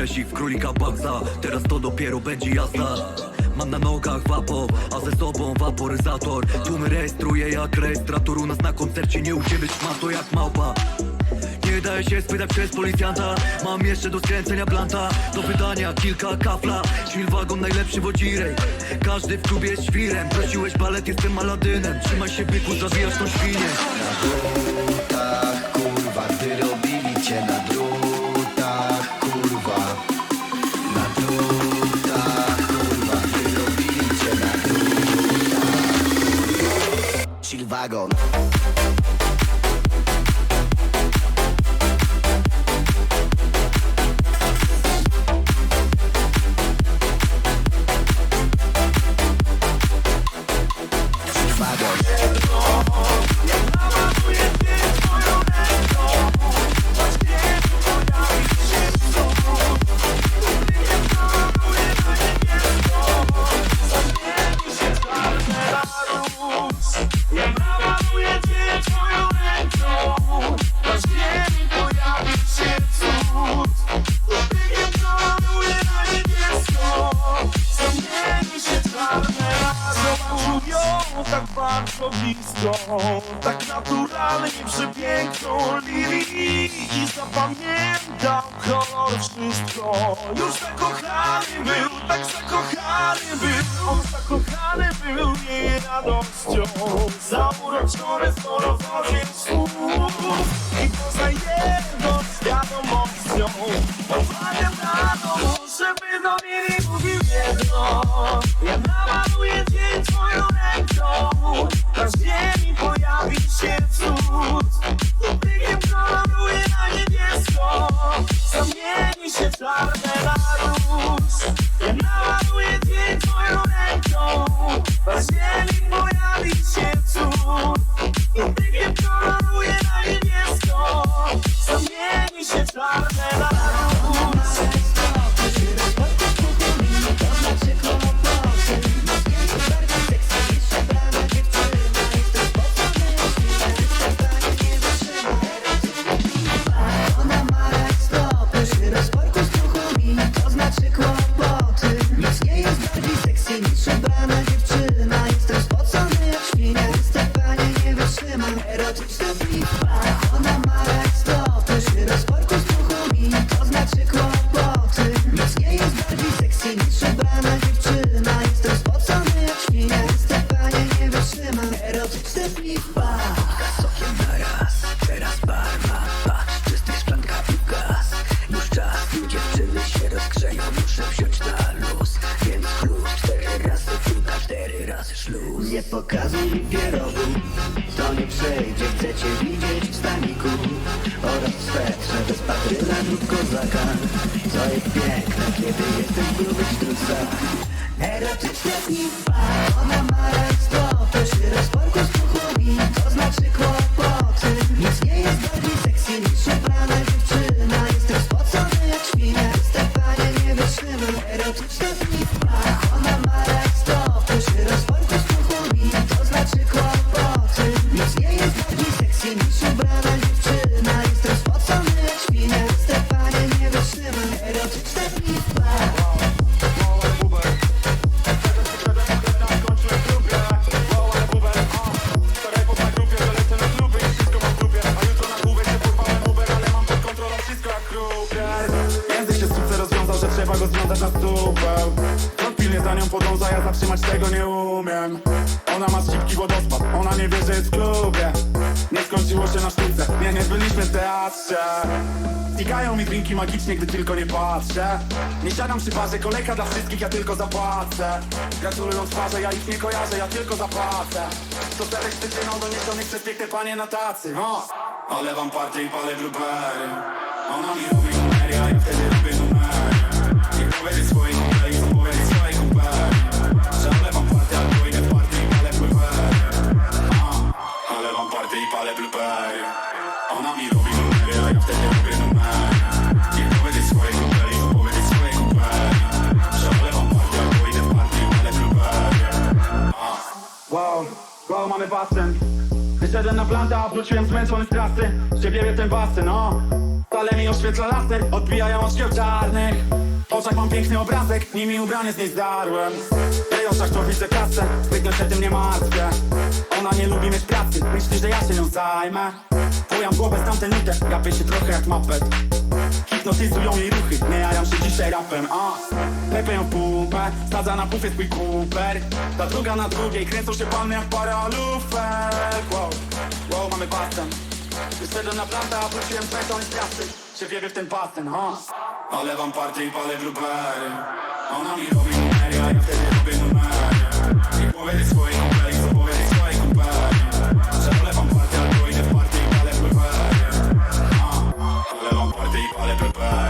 dresik w królika Bagza. Teraz to dopiero będzie jazda. Mam na nogach wapo, a ze sobą waporyzator. Tłumy rejestruję jak rejestrator U nas na koncercie nie u ciebie ma to jak małpa. Nie daje się spytać przez policjanta. Mam jeszcze do skręcenia blanta. Do wydania kilka kafla. Chillwagon najlepszy wodzirej Każdy w klubie jest świrem. Prosiłeś balet, jestem Aladynem. Trzymaj się byku, zawijasz tą świnię. Drutach, kurwa Gdy robili cię na Chicago. Uwagę na domu, żeby do niej nie mówił jedno. Ja namaluję dzień twoją ręką Na ziemi pojawi się cud. Dotykiem koloruję na niebiesko Zamieni się czarne na róż Ja namaluję dzień twoją ręką Na ziemi pojawi wśród kozaka To jest piękne, kiedy jesteś gruby wśród Erotyczne dni, ona ma rajstwo To się rozporku Język się sztuce rozwiązał, że trzeba go związać na supeł Pilnie za nią podąża, ja zatrzymać tego nie umiem. Ona ma szybki wodospad, ona nie wie, że jest w klubie. Nie skończyło się na sztuce, nie, nie byliśmy w teatrze. Stikają mi drinki magicznie, gdy tylko nie patrzę. Nie siadam przy barze, kolejka dla wszystkich, ja tylko zapłacę. Gratulują twarze, ja ich nie kojarzę, ja tylko zapłacę. To serek styczyną doniesionych przez piękne panie na tacy. O! Olewam partię i palę blueberry ona mi mówi ja wtedy robię numer. Swojej Że party, albo idę w party i palę blueberry A, olewam party i palę blueberry Ona mi robi ja wtedy robię numer. Swojej swojej Że party, albo idę w party i blueberry Wow, wow, mamy basen. Wyszedłem na planta, wróciłem zmęczony z pracy Jeszcze ten basen, no. Palenie oświetla laser, odbijają oczki czarnych. Oczach mam piękny obrazek, nimi ubrany z niej zdarłem W jej oczach to widzę kasę, tylko się tym nie martwię. Ona nie lubi mieć pracy, myśli, że ja się nią zajmę. Kujam głowę z tamten nutę, gapię się trochę jak mapet. Hipnotyzują jej ruchy, nie jaram się dzisiaj rapem, a. Lepię ją pupę, sadza na pufie swój kuper. Ta druga na drugiej, kręcą się panny jak para lufer Wow, wow, mamy basen Wyszedłem na plantę, a beton i piasty Się wierzy w ten basen, ha? Ale wam party, palę grubery Ona mi robi numery, a ja wtedy robię numery. I powiedzieć swojej kumpeli, co powiedzieć swojej kumpeli. Że ale wam party, albo idę w party i palę grubery Ale wam party, palę grubery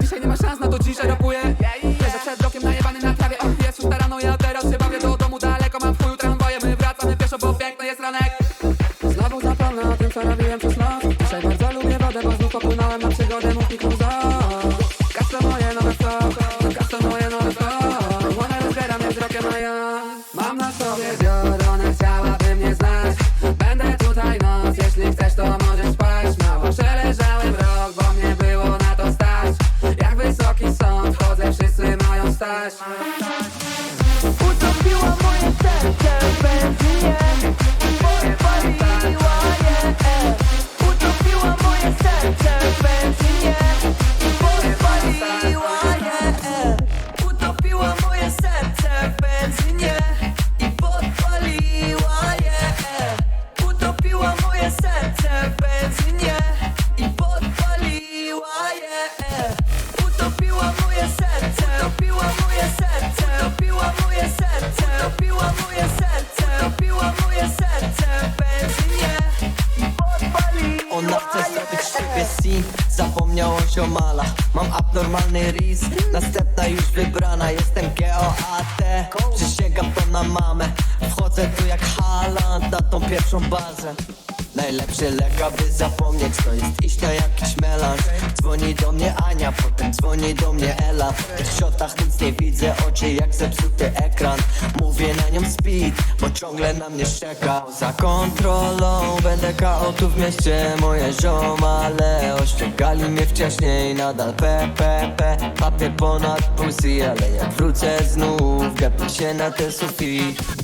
Dzisiaj nie ma szans na to, dzisiaj rapuję pierwszą bazę. Najlepszy lek, aby zapomnieć To jest iść na jakiś melanż. Dzwoni do mnie Ania, potem dzwoni do mnie Ela. W tych shotach nic nie widzę, oczy jak zepsuty ekran. Mówię na nią speed, bo ciągle na mnie szczeka. Za kontrolą będę KO tu w mieście Moje ziomale ościągali mnie wcześniej Nadal. PPP, papier ponad pussy Ale jak wrócę znów, gapię się na ten sufit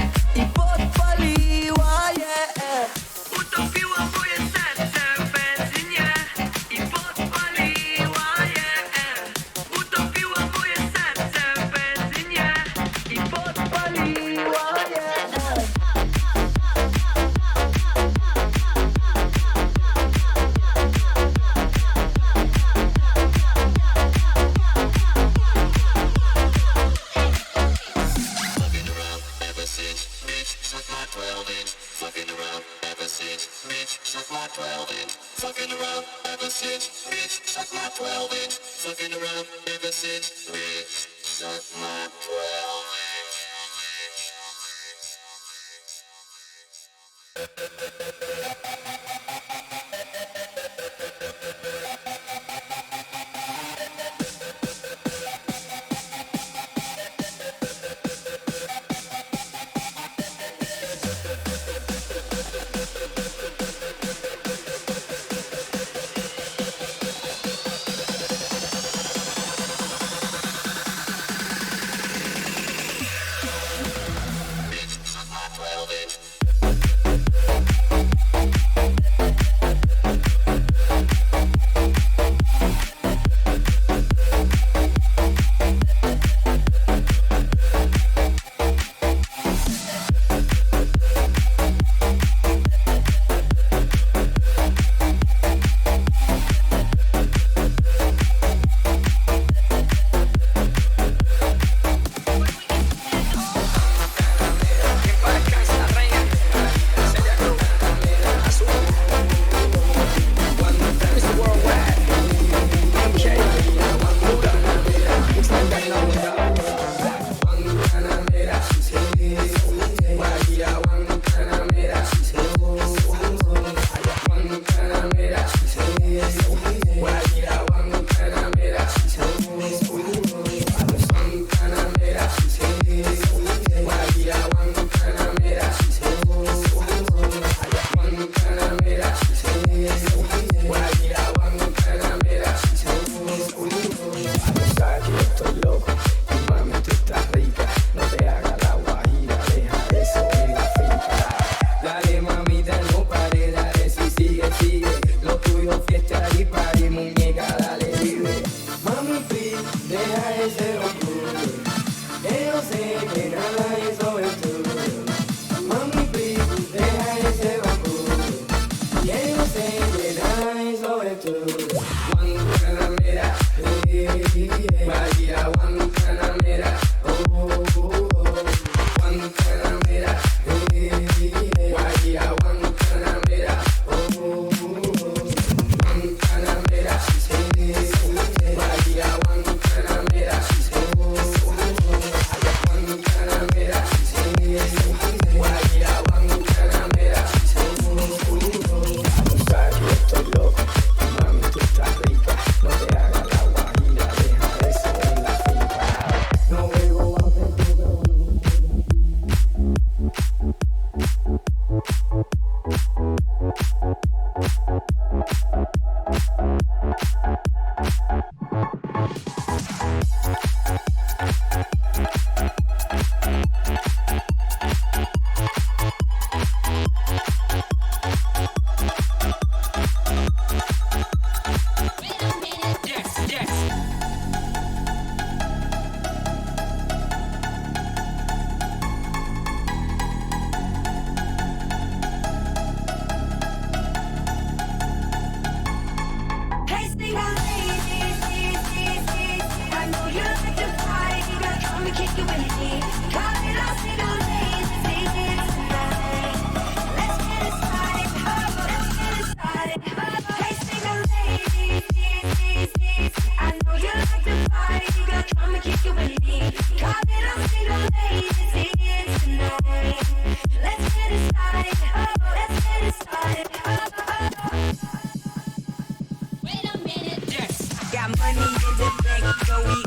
Got money in the bank, so we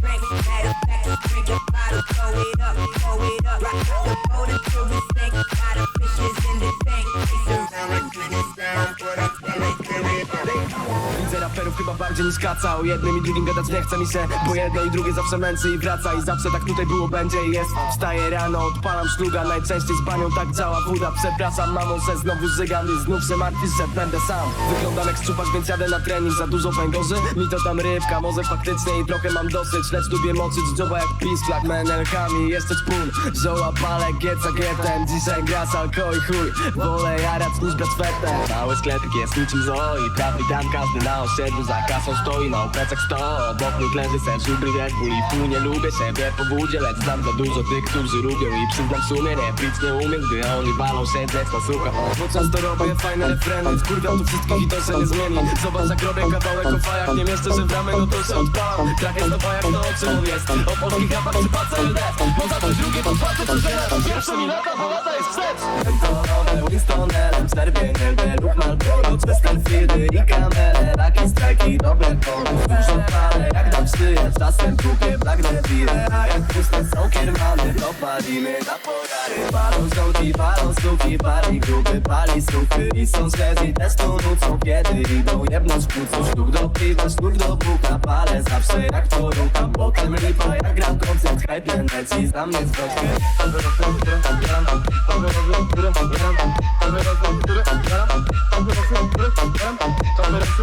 drinks. Drink bottle, throw it up, throw it up. Rock the boat until we sink. Got a fishes in the Widzę raperów chyba bardziej niż kaca. O jednym i drugim gadać nie chce mi się Bo jedno i drugie zawsze męczy i wraca. I zawsze tak tutaj było, będzie i jest. Wstaję rano, odpalam szluga Najczęściej z banią tak działa woda Przepraszam mamo, że znowu żygam I znów się martwisz, że będę sam. Wyglądam jak szczupasz, więc jadę na trening. Za dużo węgorzy, mi to tam rybka. Może faktycznie i trochę mam dosyć Lecz lubię moczyć dzioba jak pisklak Menelkami, jeszcze czpun Żoła, palek, gieca, gietem Dzisiaj gra z alko i chuj. Wolę jarać niż brać fetę. Mały sklepik jest niczym zoo I trafi tam każdy na osiedlu Za kasą stoi na plecach sto. Obok nich leży sen żubry Red Bull I pół nie lubię siebie po wódzie Lecz znam za dużo tych, którzy lubią I przyznam w sumie pić nie umiem Gdy oni walą siedzeć na sucho Bo często robię fajne refreny Wkurwiam tu wszystkich i to się nie zmieni. Zobacz jak robię kawałek o fajach Nie mieszczę się w ramy, no to się odpalam. Trach jest nowa jak to o czym on jest? O polskich rapach przypatrzę LD Poza tym drugie podpatrzę co teraz Pierwsze mi lata, bo lata jest wstecz. Mentolowe, Winstonem, czerwieniem Lub Malboro, przez Stanfieldy i kamele Takie strajki, dobre koło Dużo parę, jak dam szyję Czasem kupię Black Devile A jak puste są kiermany To palimy na porary Palą żołki, palą suki Pali grupy, pali suchy I są świeżi, też tu nucą Kiedy idą jebnąć płucu. Sztuk do piwa, sztuk do buka Palę zawsze jak to rucha Potem lipa, jak gram koncert Hype leci, za mnie zwrotkę That's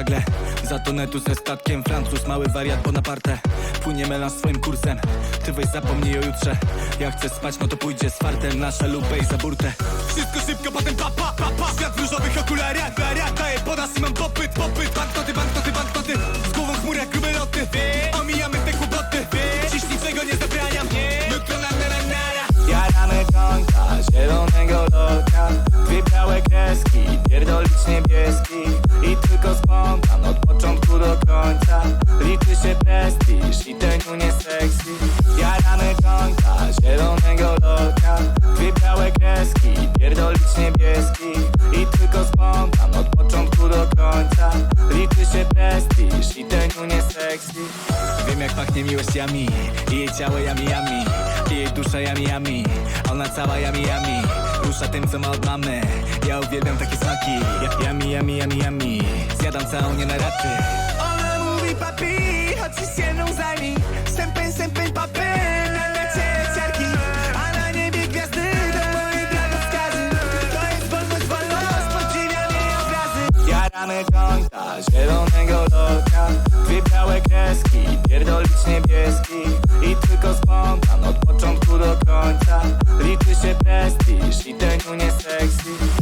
żagle Za to netu ze statkiem Francuz, mały wariat Bonaparte. Płynie melan swoim kursem. Ty weź zapomnij o jutrze. Jak chcesz spać, no to pójdzie z fartem Nasze lupę i za burtę. Wszystko szybko, potem papa, papa Świat w różowych okularach, lariach Daję podas i mam popyt, popyt. Banknoty, banknoty, banknoty. Z głową chmur jak grube loty. Omijamy te kłopoty. Dziś niczego nie zabraniam. na na na nara Jaramy końca zielonego loka Dwie białe kreski, pierdolić niebieski I tylko spontan od początku do końca. Liczy się prestiż i ten nie sexy Jaramy końca zielonego loka Dwie białe kreski, pierdolić niebieski I tylko spontan od początku do końca. Liczy się prestiż i ten nie sexy Wiem jak pachnie miłość jami I jej ciało jami jami I jej dusza jami jami. Ona cała jami jami Rusza tym co ma od mamy. Ja uwielbiam takie smaki ja, Jami jami jami jami. Zjadam całą nie na raty Ona mówi papi Chodź się ze mną zajmij Sępy sępy papy Na lecie ciarki. A na niebie gwiazdy Do moich drogów wskazy To jest wolność wolność Podziwiam jej obrazy. Jaramy zielonego loka Dwie białe kreski, pierdolić niebieskich I tylko spontan od początku do końca Liczy się prestiż i ten nie sexy.